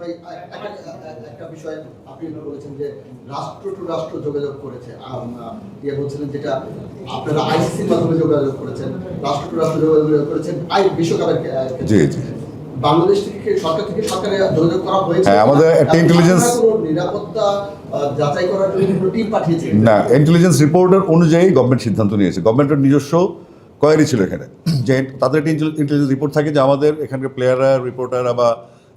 ভাই একটা- বিষয় আপনি বলেছেন যে রাষ্ট্র টু রাষ্ট্র যোগাযোগ করেছে ইয়ে বলছিলেন যেটা আপনারা আইসিসির মাধ্যমে যোগাযোগ করেছেন রাষ্ট্র টু রাষ্ট্র যোগাযোগ করেছেন আই বিশ্বকাপের ক্ষেত্রে। জি, জি। বাংলাদেশ থেকে সরকার থেকে সরকারে যোগাযোগ করা হয়েছে হ্যাঁ, আমাদের একটা কোনো নিরাপত্তা যাচাই করার জন্য টিম পাঠিয়েছে না ইন্টেলিজেন্স রিপোর্টের অনুযায়ী গভর্নমেন্ট সিদ্ধান্ত নিয়েছে গভর্নমেন্টের নিজস্ব কোয়ারি ছিল এখানে যে তাদের একটা ইন্টেলিজেন্স রিপোর্ট থাকে যে আমাদের এখানকার প্লেয়াররা রিপোর্টাররা বা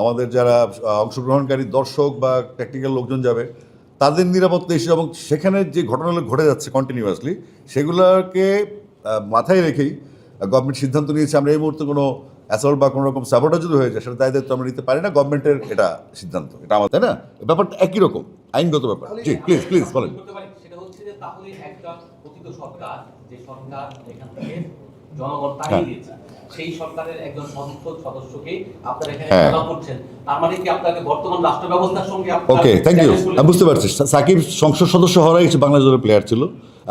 আমাদের যারা অংশগ্রহণকারী দর্শক বা টেকনিক্যাল লোকজন যাবে, তাদের নিরাপত্তা ইস্যু এবং সেখানে যে ঘটনাগুলো ঘটে যাচ্ছে কন্টিনিউয়াসলি সেগুলোকে মাথায় রেখেই গভর্নমেন্ট সিদ্ধান্ত নিয়েছে আমরা এই মুহূর্তে কোনো অ্যাসল্ট বা কোনো রকম যদি হয়ে যায়, সেটা দায় দায়িত্ব আমরা নিতে পারি না। গভর্নমেন্টের এটা সিদ্ধান্ত, এটা আমাদের, তাই না? ব্যাপারটা একই রকম, আইনগত ব্যাপার। জি প্লিজ প্লিজ বলেন। জনগণ তাড়িয়ে হ্যাঁ। দিয়েছে। সেই সরকারের একজন সংসদ সদস্যকে আপনারা এখানে হ্যাঁ। খেলা করছেন। তার মানে কি আপনাকে বর্তমান রাষ্ট্র ব্যবস্থার সঙ্গে ওকে থ্যাংক ইউ আমি বুঝতে পারছি। সাকিব সংসদ সদস্য হওয়ার কিছু বাংলাদেশের প্লেয়ার ছিল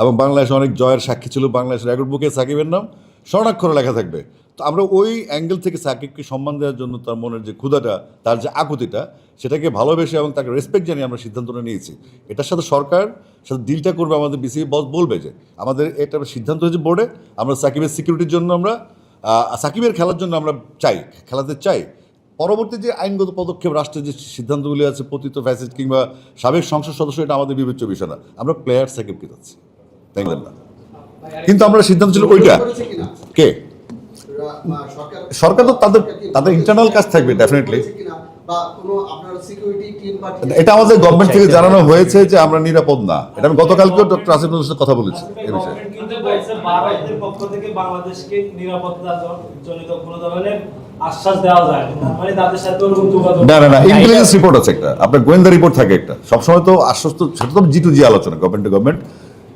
এবং বাংলাদেশে অনেক জয়ের সাক্ষী ছিল। বাংলাদেশের রেকর্ড বুকে সাকিবের নাম। স্বর্ণাক্ষরে লেখা থাকবে। তো আমরা ওই অ্যাঙ্গেল থেকে সাকিবকে সম্মান দেওয়ার জন্য তার মনের যে ক্ষুধাটা তার যে আকুতিটা সেটাকে ভালোবেসে এবং তাকে রেসপেক্ট জানিয়ে আমরা সিদ্ধান্তটা নিয়েছি। এটার সাথে সরকার সাথে ডিলটা করবে আমাদের বিসিবি বস বলবে যে আমাদের এটা সিদ্ধান্ত হয়েছে বোর্ডে আমরা সাকিবের সিকিউরিটির জন্য আমরা সাকিবের খেলার জন্য আমরা চাই খেলাতে চাই। পরবর্তী যে আইনগত পদক্ষেপ রাষ্ট্রের যে সিদ্ধান্তগুলি আছে পতিত ফ্যাসিস্ট কিংবা সাবেক সংসদ সদস্য এটা আমাদের বিবেচ্য বিষয় না। আমরা প্লেয়ার সাকিবকে যাচ্ছি। তাই না কিন্তু আমরা সিদ্ধান্ত ছিল ওইটা। কে? সরকার তো তাদের তাদের ইন্টারনাল কাজ থাকবে ডেফিনেটলি করেছে কিনা? বা কোনো আপনার সিকিউরিটি টিম পাঠিয়ে এটা আমাদের গভর্নমেন্ট থেকে জানানো হয়েছে যে আমরা নিরাপদ না। এটা আমি গতকালকেও ডক্টর আসিফ নজরুলের সাথে কথা বলেছি এই বিষয়ে। কিন্তু বলছে ভারতের পক্ষ থেকে বাংলাদেশকে নিরাপত্তা জনিত কোনো ধরনের আশ্বাস দেওয়া যায় না। মানে না না ইন্টেলিজেন্স রিপোর্ট আছে একটা। আপনার গোয়েন্দা রিপোর্ট থাকে একটা। সবসময় তো আশ্বস্ত সেটা তো জি টু জি আলোচনা গভর্নমেন্ট গভর্নমেন্ট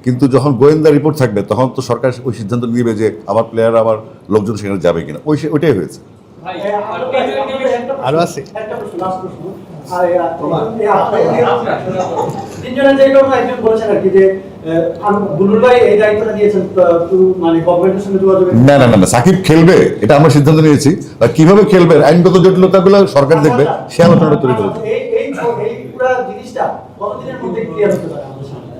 কিন্তু যখন গোয়েন্দা রিপোর্ট থাকবে তখন তো সরকার ওই সিদ্ধান্ত নিবে যে আমার প্লেয়ার আমার লোকজন সেখানে যাবে কিনা। ওই ওইটাই হয়েছে। আরও আছে? তিনজনের যে কথা একজন বলেছেন আর কি যে মানে না না না সাকিব খেলবে এটা আমরা সিদ্ধান্ত নিয়েছি। আর কীভাবে খেলবে আইনগত জটিলতাগুলো সরকার দেখবে সে আলোচনাটা তৈরি করবে এই এই এই পুরো জিনিসটা কতদিনের মধ্যে ক্লিয়ার হতে পারে আমাদের সামনে?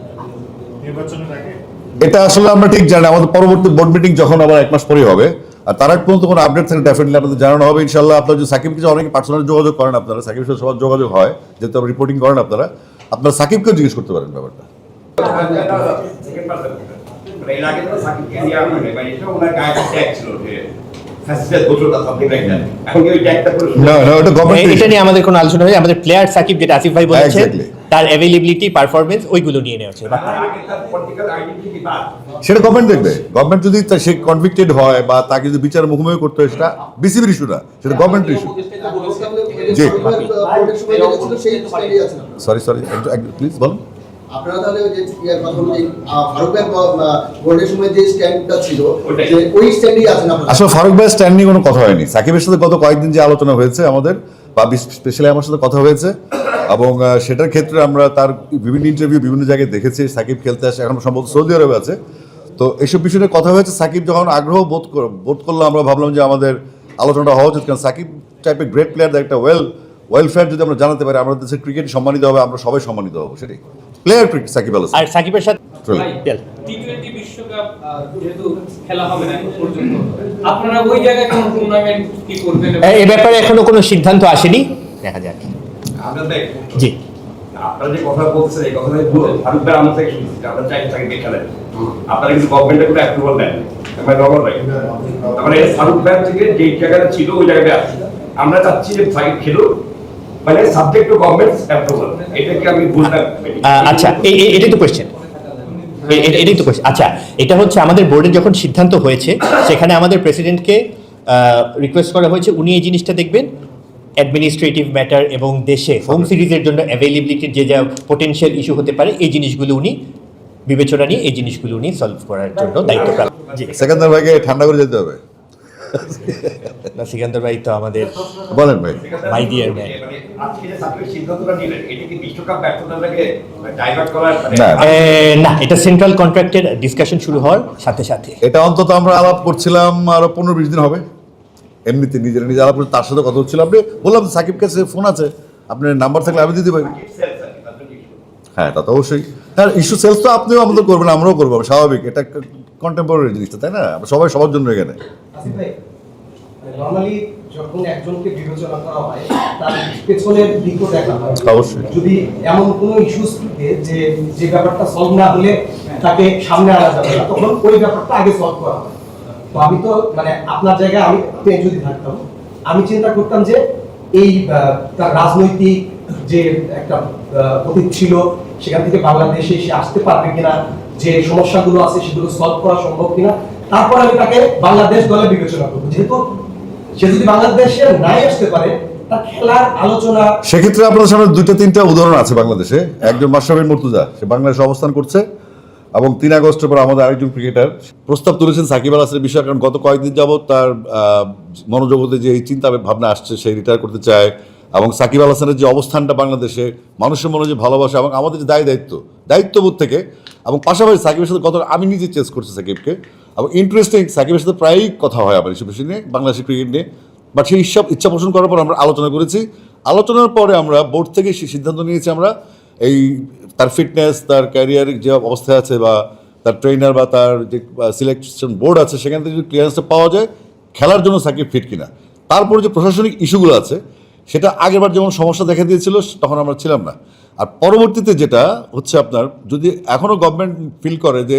এটা আসলে আমরা ঠিক জানি। আমাদের পরবর্তী বোর্ড মিটিং যখন আবার এক মাস পরে হবে আর তার আগ পর্যন্ত কোনো আপডেট থাকলে ডেফিনেটলি আপনাদের জানানো হবে। ইনশাল্লাহ আপনার যে সাকিব কিছু অনেকে পার্সোনাল যোগাযোগ করেন আপনারা সাকিবের সাথে সবার যোগাযোগ হয়, যেহেতু রিপোর্টিং করেন আপনারা আপনারা সাকিবকেও জিজ্ঞেস করতে পারেন ব্যাপারটা। মানে এর আগে তো মানে এটা ওনার গায়ে ট্যাগ ছিল এটা নিয়ে আমাদের কোনো আলোচনা হয়েছে আমাদের প্লেয়ার সাকিব যেটা আসিফ ভাই বলেছে তার অ্যাভেলেবিলিটি পারফরমেন্স ওইগুলো নিয়ে নেওয়া হচ্ছে। সেটা গভর্নমেন্ট দেখবে। গভর্নমেন্ট যদি সে কনভিক্টেড হয় বা তাকে যদি বিচার মুখোমুখি করতে হয় সেটা বিসিবির ইস্যু না সেটা গভর্নমেন্টের ইস্যু জি। সরি সরি প্লিজ বলুন। আপনারা তাহলে যে ইয়ার কথা বলি ফারুক ভাই বোর্ডের সময় যে স্ট্যান্ডটা ছিল যে ওই স্ট্যান্ডেই আছেন আপনারা? আসলে ফারুক ভাই স্ট্যান্ড নিয়ে কোনো কথা হয়নি। সাকিবের সাথে গত কয়েকদিন যে আলোচনা হয়েছে আমাদের বা স্পেশালি আমার সাথে কথা হয়েছে এবং সেটার ক্ষেত্রে আমরা তার বিভিন্ন ইন্টারভিউ বিভিন্ন জায়গায় দেখেছি সাকিব খেলতে আসে এখন সম্ভবত সৌদি আরবে আছে। তো এইসব বিষয়ে কথা হয়েছে সাকিব যখন আগ্রহ বোধ কর- বোধ করল আমরা ভাবলাম যে আমাদের আলোচনাটা হওয়া উচিত কারণ সাকিব টাইপের গ্রেট প্লেয়ার একটা ওয়েল ওয়েলফেয়ার যদি আমরা জানাতে পারি আমাদের দেশের ক্রিকেট সম্মানিত হবে আমরা সবাই সম্মানিত হব সেটাই। প্লেয়ার ক্রিকেট সাকিব আল আর সাকিবের সাথে টি টোয়েন্টি বিশ্বকাপ যেহেতু খেলা হবে না পর্যন্ত আপনারা ওই জায়গায় কোন টুর্নামেন্ট কি করবেন এবং- এ- এ ব্যাপারে এখনও কোনো সিদ্ধান্ত আসেনি? দেখা যাক। দেখ, জি। আপনারা যে কথা বলছেন এই কথাটাই ফারুক ভাই আমার থেকে শুনছি যে চাই সাকিবকে খেলেন। আপনারা কিন্তু গভর্নমেন্টের কোনো অ্যাপ্রুভাল দেন আমার ভাই। তারপরে ফারুক ভাই থেকে যে জায়গাটা ছিল ওই জায়গাটা আমরা চাচ্ছি যে সাকিব খেলুক মানে সাবজেক্ট টু গভর্নমেন্ট অ্যাপ্রুভাল এটাকে আমি ভুলটা আহ, আচ্ছা এটাই তো কোয়েশ্চেন এটাই তো কোয়েশ্চেন আচ্ছা এটা হচ্ছে আমাদের বোর্ডের যখন সিদ্ধান্ত হয়েছে সেখানে আমাদের প্রেসিডেন্টকে রিকোয়েস্ট করা হয়েছে উনি এই জিনিসটা দেখবেন অ্যাডমিনিস্ট্রেটিভ ম্যাটার এবং দেশে হোম সিরিজের জন্য অ্যাভেলেবিলিটির যে যা পোটেনশিয়াল ইস্যু হতে পারে এই জিনিসগুলো উনি বিবেচনা নিয়ে এই জিনিসগুলো উনি সলভ করার জন্য দায়িত্বপ্রাপ্ত জি। সেকেন্দার ভাইকে ঠান্ডা করে যেতে হবে। না, সিকান্দর ভাই তো আমাদের বলেন ভাই। My dear man. মানে আজকে যে সাকিবের সিদ্ধান্তটা নিলেন। এটা কি বিশ্বকাপ ব্যর্থতাটাকে ডাইভার্ট করার না। এটা সেন্ট্রাল কন্ট্রাক্টের ডিসকাশন শুরু হওয়ার সাথে সাথে। এটা অন্তত আমরা আলাপ করছিলাম আরও পনেরো বিশ দিন হবে। এমনিতে নিজের নিজে আলাপ করে তার সাথে কথা হচ্ছিল। আপনি বললাম সাকিব কাছে ফোন আছে। আপনার নাম্বার থাকলে আমি দিতে পারি। হ্যাঁ তা তো অবশ্যই। হ্যাঁ ইস্যু সেলস তো আপনিও আমাদের করবেন আমরাও করব স্বাভাবিক। এটা কন্টেম্পোরারি জিনিসটা তাই না? সবাই সবার জন্য এখানে। আসিফ ভাই নর্মালি যখন একজনকে বিবেচনা করা হয় তার পেছনের দিকও দেখা হয়। অবশ্যই। যদি এমন কোনো ইস্যুস থাকে যে যে ব্যাপারটা সলভ না হলে তাকে সামনে আনা যাবে না তখন ওই ব্যাপারটা আগে সলভ করা হয়। তো আমি তো মানে আপনার জায়গায় আমি যদি থাকতাম আমি চিন্তা করতাম যে এই তার রাজনৈতিক যে একটা অতীত ছিল সেখান থেকে বাংলাদেশে সে আসতে পারবে কিনা যে সমস্যাগুলো আছে সেগুলো সলভ করা সম্ভব কিনা তারপর আমি তাকে বাংলাদেশ দলে বিবেচনা করব। যেহেতু সেক্ষেত্রে আপনাদের সামনে দুইটা, তিনটা উদাহরণ আছে বাংলাদেশে। একজন মাশরাফিন মুর্তুজা, সে বাংলাদেশে অবস্থান করছে এবং তিন আগস্টের পর আমাদের আরেকজন ক্রিকেটার প্রস্তাব তুলেছেন সাকিব আল হাসানের বিষয়ে, কারণ গত কয়েকদিন যাবৎ তার মনোজগতে যে এই চিন্তা ভাবনা আসছে, সে রিটায়ার করতে চায় এবং সাকিব আল হাসানের যে অবস্থানটা বাংলাদেশে, মানুষের মনে যে ভালোবাসা এবং আমাদের যে দায় দায়িত্ব, দায়িত্ববোধ থেকে এবং পাশাপাশি সাকিবের সাথে গত আমি নিজে চেস করছি সাকিবকে। এবং ইন্টারেস্টিং সাকিবের সাথে প্রায়ই কথা হয় আমার এসব নিয়ে বাংলাদেশের ক্রিকেট নিয়ে। বাট সেই ইচ্ছা ইচ্ছা পোষণ করার পর আমরা আলোচনা করেছি। আলোচনার পরে আমরা বোর্ড থেকে সেই সিদ্ধান্ত নিয়েছি আমরা এই তার ফিটনেস তার ক্যারিয়ার যে অবস্থায় আছে বা তার ট্রেনার বা তার যে সিলেকশন বোর্ড আছে, সেখান থেকে যদি ক্লিয়ারেন্সটা পাওয়া যায়, খেলার জন্য সাকিব ফিট কিনা। তারপরে যে প্রশাসনিক ইস্যুগুলো আছে, সেটা আগেরবার যেমন সমস্যা দেখা দিয়েছিল, তখন আমরা ছিলাম না। আর পরবর্তীতে যেটা হচ্ছে আপনার, যদি এখনও গভর্নমেন্ট ফিল করে যে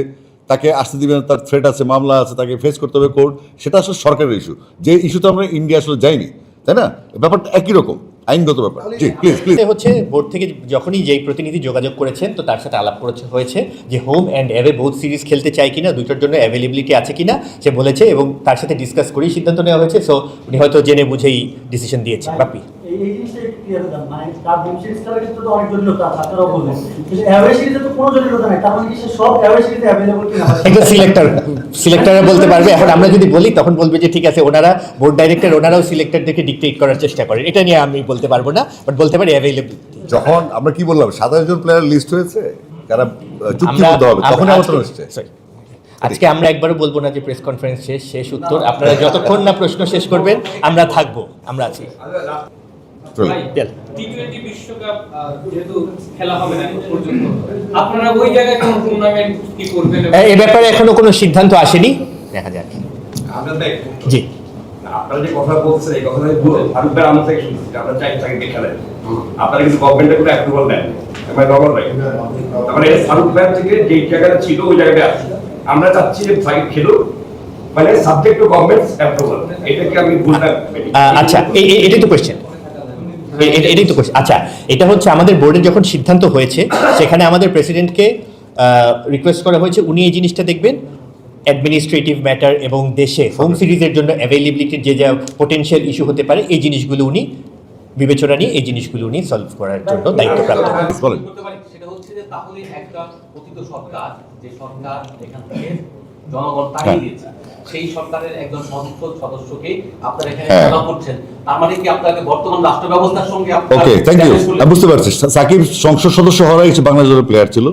তাকে আসতে দিবে না, তার থ্রেট আছে, মামলা আছে, তাকে ফেস করতে হবে কোর্ট সেটা আসলে সরকারের ইস্যু যে ইস্যুতে আমরা ইন্ডিয়া আসলে যাইনি, তাই না? ব্যাপারটা একই রকম। আইনগত ব্যাপার। জি প্লিজ প্লিজ হচ্ছে বোর্ড থেকে যখনই যেই প্রতিনিধি যোগাযোগ করেছেন তো তার সাথে আলাপ করেছে হয়েছে যে home and away both series খেলতে চায় কিনা দুটোর জন্য অ্যাভেলেবিলিটি আছে কিনা সে বলেছে এবং তার সাথে ডিসকাস করেই সিদ্ধান্ত নেওয়া হয়েছে সো উনি হয়তো জেনে বুঝেই ডিসিশন দিয়েছে। বাপি মানে তার মানে কি সে সব অ্যাওয়ে সিরিজে অ্যাভেলেবল কিনা? একটা সিলেক্টর সিলেক্টররা বলতে পারবে এখন আমরা যদি বলি তখন বলবে যে ঠিক আছে ওনারা বোর্ড ডাইরেক্টর ওনারাও সিলেক্টরদেরকে ডিকটেট করার চেষ্টা করেন। এটা নিয়ে আমি বলতে পারব না বাট বলতে পারি অ্যাভেলেবল যখন আমরা কি বললাম সাতাশ জন প্লেয়ার লিস্ট হয়েছে তারা আহ, চুক্তি করতে হবে তখন আলোচনা হচ্ছে। আজকে আমরা একবারও বলব না যে প্রেস কনফারেন্স শেষ শেষ উত্তর। আপনারা যতক্ষণ না প্রশ্ন শেষ করবেন আমরা থাকব আমরা আছি। চলো। বিশ্বকাপ যেহেতু খেলা হবে না পর্যন্ত আপনারা ওই জায়গায় কোন টুর্নামেন্ট কি করবেন? এবং- এ- এ ব্যাপারে এখনও কোনো সিদ্ধান্ত আসেনি? দেখা যাক। জি। আপনারা যে কথা বলছেন এই ভুল। ভাই আমার থেকে শুনছি, যে আমরা চাই তাকে খেলেন আপনারা কিন্তু গভর্নমেন্টের কোনো অ্যাপ্রুভাল দেন ভাই তারপরে ফারুক ভাই থেকে যে জায়গাটা ছিল, ওই জায়গাটা আসছে। আমরা চাচ্ছি যে সাকিব খেলুক মানে সাবজেক্ট টু অ্যাপ্রুভাল আমি ভুলটা আচ্ছা এটাই তো কোয়েশ্চেন এটাই তো কোয়েশ্চেন আচ্ছা এটা হচ্ছে আমাদের বোর্ডের যখন সিদ্ধান্ত হয়েছে, সেখানে আমাদের প্রেসিডেন্টকে রিকোয়েস্ট করা হয়েছে, উনি এই জিনিসটা দেখবেন। অ্যাডমিনিস্ট্রেটিভ ম্যাটার এবং দেশে হোম সিরিজের জন্য অ্যাভেলেবিলিটির যে যা পোটেনশিয়াল ইস্যু হতে পারে এই জিনিসগুলো উনি বিবেচনা নিয়ে এই জিনিসগুলো উনি সলভ করার জন্য দায়িত্বপ্রাপ্ত বলেন। সেটা হচ্ছে যে তাহলে একটা অতীত সরকার যে সরকার এখান থেকে জনগণ তাড়িয়ে হ্যাঁ। দিয়েছে সেই সরকারের একজন সদস্য সদস্যকে আপনারা এখানে হ্যাঁ। খেলা করছেন। তার মানে কি আপনাকে বর্তমান রাষ্ট্র ব্যবস্থার সঙ্গে ওকে থ্যাংক ইউ আমি বুঝতে পারছি। সাকিব সংসদ সদস্য হওয়ার কিছু বাংলাদেশের প্লেয়ার ছিল।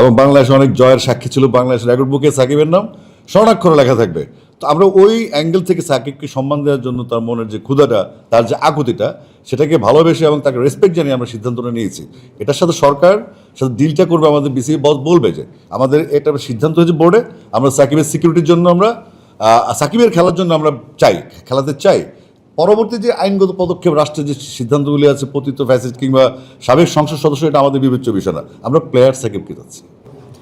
এবং বাংলাদেশে অনেক জয়ের সাক্ষী ছিল। বাংলাদেশের রেকর্ড বুকে সাকিবের নাম। স্বর্ণাক্ষরে লেখা থাকবে। তো আমরা ওই অ্যাঙ্গেল থেকে সাকিবকে সম্মান দেওয়ার জন্য তার মনের যে ক্ষুধাটা, তার যে আকুতিটা, সেটাকে ভালোবেসে এবং তাকে রেসপেক্ট জানিয়ে আমরা সিদ্ধান্তটা নিয়েছি। এটার সাথে সরকার, সাথে ডিলটা করবে আমাদের বিসিবি বস বলবে যে, আমাদের এটা সিদ্ধান্ত হয়েছে বোর্ডে আমরা সাকিবের সিকিউরিটির জন্য আমরা সাকিবের খেলার জন্য আমরা চাই, খেলাতে চাই। পরবর্তী যে আইনগত পদক্ষেপ, রাষ্ট্রের যে সিদ্ধান্তগুলি আছে, পতিত ফ্যাসিস্ট কিংবা সাবেক সংসদ সদস্য, এটা আমাদের বিবেচ্য বিষয় না। আমরা প্লেয়ার সাকিবকে যাচ্ছি।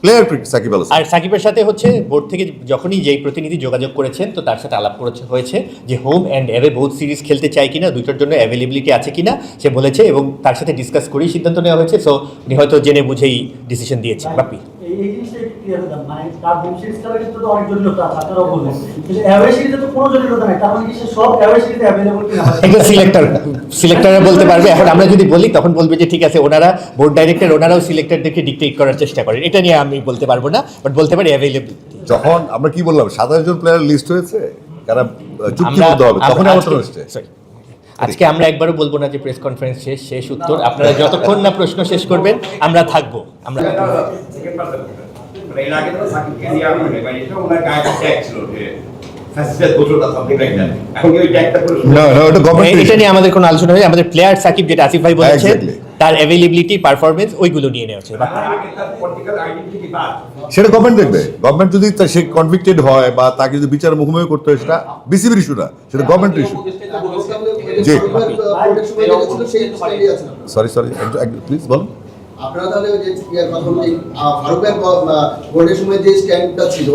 প্লেয়ার সাকিব আল আর সাকিবের সাথে হচ্ছে বোর্ড থেকে যখনই যেই প্রতিনিধি যোগাযোগ করেছেন তো তার সাথে আলাপ করেছে হয়েছে যে home and away both series খেলতে চায় কিনা দুইটার জন্য অ্যাভেলেবিলিটি আছে কিনা সে বলেছে এবং তার সাথে ডিসকাস করেই সিদ্ধান্ত নেওয়া হয়েছে সো উনি হয়তো জেনে বুঝেই ডিসিশন দিয়েছেন বাপি এই এই জিনিসটা একটু ক্লিয়ার মানে তার হোম সিরিজ তো অনেক জটিলতা আছে আপনারাও বললেন কিন্তু সিরিজে তো কোনো জটিলতা নাই তার মানে কি সব অ্যাওয়ে সিরিজে অ্যাভেলেবল কিনা? একটা সিলেক্টর সিলেক্টররা বলতে পারবে এখন আমরা যদি বলি তখন বলবে যে ঠিক আছে ওনারা বোর্ড ডাইরেক্টর ওনারাও সিলেক্টরদেরকে ডিকটেট করার চেষ্টা করেন এটা নিয়ে আমি বলতে পারব না বাট বলতে পারি অ্যাভেলেবল যখন আমরা কি বললাম সাতাশ জন প্লেয়ার লিস্ট হয়েছে যারা আহ, চুক্তি করতে হবে তখন আজকে আমরা একবারও বলব না যে প্রেস কনফারেন্স শেষ শেষ উত্তর আপনারা যতক্ষণ না প্রশ্ন শেষ করবেন আমরা থাকব আমরা মানে এর আগে তো সাকিবকে দিয়ে আমি মানে এটা ওনার গায়ে ট্যাগ ছিল এটা নিয়ে আমাদের কোনো আলোচনা হয়েছে আমাদের প্লেয়ার সাকিব যেটা আসিফ ভাই বলেছে তার অ্যাভেলেবিলিটি পারফরমেন্স ওইগুলো নিয়ে নেওয়া হচ্ছে তার আগে তার পলিটিক্যাল আইডেন্টিটি কি বাদ সেটা গভর্নমেন্ট দেখবে। গভর্নমেন্ট যদি সে কনভিক্টেড হয় বা তাকে যদি বিচার মুখোমুখি করতে হয় সেটা বিসিবির ইস্যু না সেটা গভর্নমেন্ট ইস্যু জি। সরি সরি প্লিজ বলুন। আপনারা তাহলে যে কথা ফারুক ভাই বোর্ডের সময় যে স্ট্যান্ডটা ছিল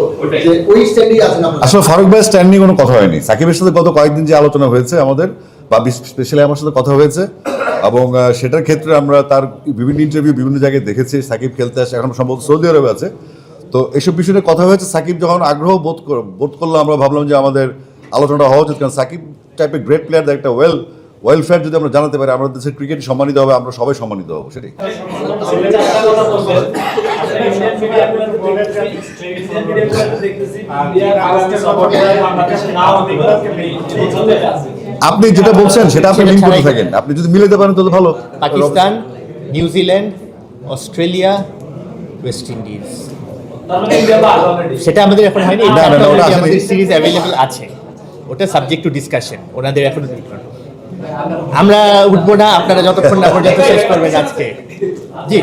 যে ওই স্ট্যান্ডেই আছেন আপনারা? আসলে ফারুক ভাই স্ট্যান্ড নিয়ে কোনো কথা হয়নি। সাকিবের সাথে গত কয়েকদিন যে আলোচনা হয়েছে আমাদের বা স্পেশালি আমার সাথে কথা হয়েছে এবং সেটার ক্ষেত্রে আমরা তার বিভিন্ন ইন্টারভিউ বিভিন্ন জায়গায় দেখেছি সাকিব খেলতে আসে এখন সম্ভবত সৌদি আরবে আছে। তো এসব বিষয়ে কথা হয়েছে সাকিব যখন আগ্রহ বোধ কর- বোধ করল আমরা ভাবলাম যে আমাদের আলোচনাটা হওয়া উচিত কারণ সাকিব টাইপের গ্রেট প্লেয়ার একটা ওয়েল ওয়েলফেয়ার যদি আমরা জানাতে পারি আমাদের দেশের ক্রিকেট সম্মানিত হবে আমরা সবাই সম্মানিত হব সেটাই। আপনি যেটা বলছেন সেটা আপনি লিঙ্ক ছাড়াই- থাকেন। আপনি যদি মিলাতে পারেন তাহলে ভালো। Pakistan New Zealand Australia West Indies. সেটা আমাদের এখন হয়নি না, না, না, ওটা আমাদের সিরিজ অ্যাভেলেবল আছে। ওটা সাবজেক্ট টু ডিসকাশন ওনাদের এখন আমরা উঠবো না আপনারা যতক্ষণ না পর্যন্ত শেষ করবেন আজকে। জি।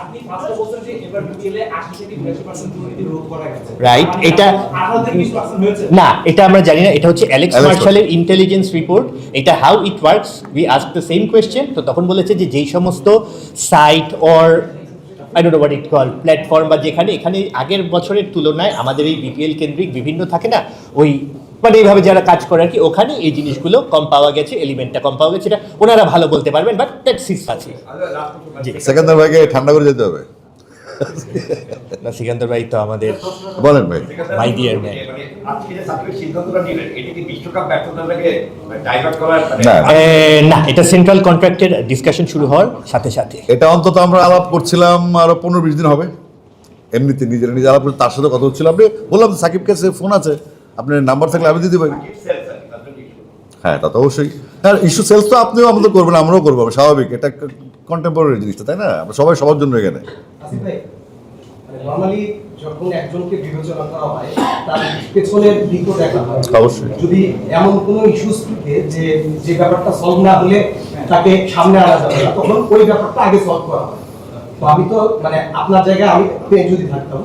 আপনি ফার্স্টে বলছেন যে এবার বিপিএলে 80 থেকে 90% দুর্নীতি রোধ করা গেছে। রাইট এটা 18 থেকে 20% হয়েছে। না এটা আমরা জানি না এটা হচ্ছে অ্যালেক্স মার্শালের ইন্টেলিজেন্স রিপোর্ট এটা how it works we ask the same question তো তখন বলেছে যে যেই সমস্ত site or I don't know what it call platform বা যেখানে এখানে আগের বছরের তুলনায় আমাদের এই বিপিএল কেন্দ্রিক বিভিন্ন থাকে না ওই মানে এইভাবে যারা কাজ করে আর কি ওখানে এই জিনিসগুলো কম পাওয়া গেছে এলিমেন্টটা কম পাওয়া গেছে এটা ওনারা ভালো বলতে পারবেন বাট দ্যাট সিস আছে জি। সেকেন্দার ভাইকে ঠান্ডা করে যেতে হবে। না সিকান্দর ভাই তো আমাদের বলেন ভাই। ডাইভার্ট করার মানে না। এটা সেন্ট্রাল কন্ট্রাক্টের ডিসকাশন শুরু হওয়ার সাথে সাথে। এটা অন্তত আমরা আলাপ করছিলাম আরও পনেরো বিশ দিন হবে। এমনিতে নিজের নিজে আলাপ করে তার সাথে কথা হচ্ছিল। আপনি বললাম সাকিব কাছে ফোন আছে। আপনার নাম্বার থাকলে আমি দিতে পারি হ্যাঁ তা তো অবশ্যই। হ্যাঁ ইস্যু সেলস তো আপনিও আমাদের করবেন আমরাও করব স্বাভাবিক। এটা কন্টেম্পোরারি জিনিসটা তাই না? আমরা সবাই সবার জন্য এখানে। আসিফ নর্মালি যখন একজনকে বিবেচনা করা হয় তার পেছনের দিকও দেখা হয়। অবশ্যই। যদি এমন কোনো ইস্যুস থাকে যে যে ব্যাপারটা সলভ না হলে তাকে সামনে আনা যাবে না তখন ওই ব্যাপারটা আগে সলভ করা হয়। তো আমি তো মানে আপনার জায়গায় আমি যদি থাকতাম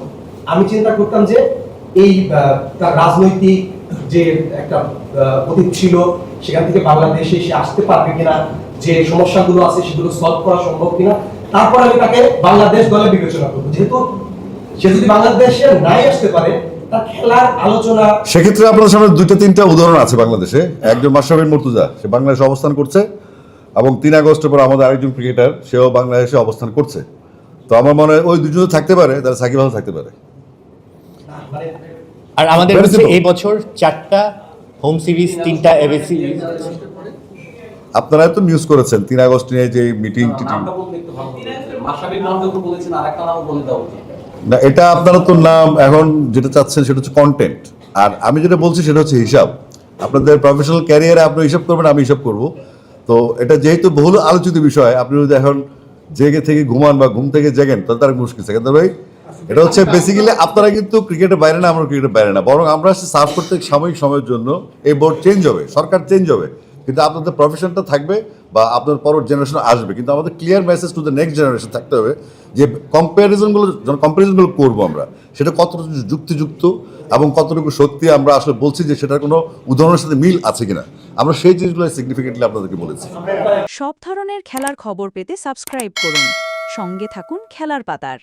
আমি চিন্তা করতাম যে এই তার রাজনৈতিক যে একটা অতীত ছিল সেখান থেকে বাংলাদেশে সে আসতে পারবে কিনা যে সমস্যাগুলো আছে সেগুলো সলভ করা সম্ভব কিনা তারপর আমি তাকে বাংলাদেশ দলে বিবেচনা করব। যেহেতু সে যদি বাংলাদেশে নাই আসতে পারে তার সেক্ষেত্রে আপনার সামনে দুইটা তিনটা উদাহরণ আছে বাংলাদেশে। একজন মাশরাফিন মুর্তুজা সে বাংলাদেশে অবস্থান করছে এবং তিন আগস্টের পর আমাদের আরেকজন ক্রিকেটার সেও বাংলাদেশে অবস্থান করছে। তো আমার মনে হয় ওই দুজন থাকতে পারে তাহলে সাকিব ভালো থাকতে পারে। আর আমাদের হচ্ছে এই বছর চারটা হোম সিরিজ তিনটা এভে সিরিজ আপনারা তো নিউজ করেছেন তিন আগস্ট নিয়ে যে মিটিং না এটা আপনারা তো নাম এখন যেটা চাচ্ছেন সেটা হচ্ছে কন্টেন্ট আর আমি যেটা বলছি সেটা হচ্ছে হিসাব। আপনাদের প্রফেশনাল ক্যারিয়ারে আপনি হিসাব করবেন আমি হিসাব করব। তো এটা যেহেতু বহুল আলোচিত বিষয় আপনি যদি এখন জেগে থেকে ঘুমান বা ঘুম থেকে জেগেন তাহলে তার মুশকিল। সেকেন্দার ভাই এটা হচ্ছে বেসিক্যালি আপনারা কিন্তু ক্রিকেটের বাইরে না, আমরা ক্রিকেটের বাইরে না। বরং আমরা সার্ভ করতে সাময়িক সময়ের জন্য। এই বোর্ড চেঞ্জ হবে, সরকার চেঞ্জ হবে। কিন্তু আপনাদের প্রফেশনটা থাকবে বা আপনার পরের জেনারেশন আসবে। কিন্তু আমাদের clear message to the next generation থাকতে হবে যে কম্প্যারিজনগুলো যখন কম্প্যারিজনগুলো করব আমরা, সেটা কতটুকু যুক্তিযুক্ত এবং কতটুকু সত্যি আমরা আসলে বলছি যে সেটার কোনো উদাহরণের সাথে মিল আছে কিনা। আমরা সেই জিনিসগুলো সিগনিফিকেন্টলি আপনাদেরকে বলেছি। সব ধরনের খেলার খবর পেতে সাবস্ক্রাইব করুন। সঙ্গে থাকুন খেলার পাতার।